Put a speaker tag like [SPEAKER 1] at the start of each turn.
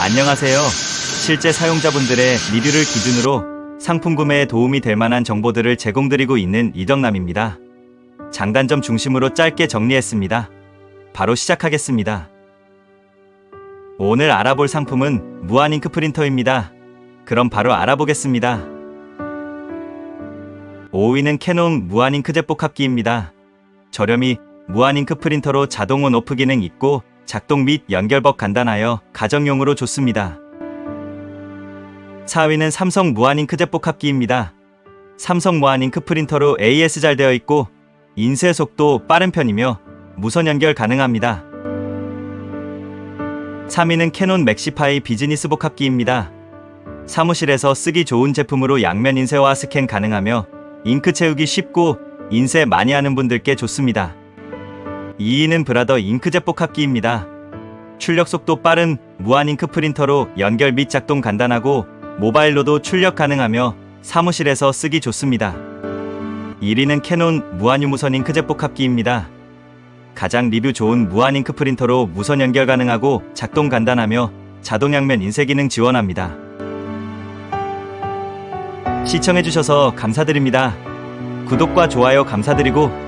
[SPEAKER 1] 안녕하세요. 실제 사용자분들의 리뷰를 기준으로 상품 구매에 도움이 될 만한 정보들을 제공드리고 있는 이덕남입니다. 장단점 중심으로 짧게 정리했습니다. 바로 시작하겠습니다. 오늘 알아볼 상품은 무한 잉크 프린터입니다. 그럼 바로 알아보겠습니다. 5위는 캐논 무한 잉크젯 복합기입니다. 저렴이 무한 잉크 프린터로 자동 온 오프 기능 있고 작동 및 연결법 간단하여 가정용으로 좋습니다. 4위는 삼성 무한 잉크젯 복합기입니다. 삼성 무한 잉크 프린터로 AS 잘 되어 있고 인쇄 속도 빠른 편이며 무선 연결 가능합니다. 3위는 캐논 맥시파이 비즈니스 복합기입니다. 사무실에서 쓰기 좋은 제품으로 양면 인쇄와 스캔 가능하며 잉크 채우기 쉽고 인쇄 많이 하는 분들께 좋습니다. 2위는 브라더 잉크젯 복합기입니다. 출력 속도 빠른 무한 잉크 프린터로 연결 및 작동 간단하고 모바일로도 출력 가능하며 사무실에서 쓰기 좋습니다. 1위는 캐논 무한 유무선 잉크젯 복합기입니다. 가장 리뷰 좋은 무한 잉크 프린터로 무선 연결 가능하고 작동 간단하며 자동 양면 인쇄 기능 지원합니다. 시청해주셔서 감사드립니다. 구독과 좋아요 감사드리고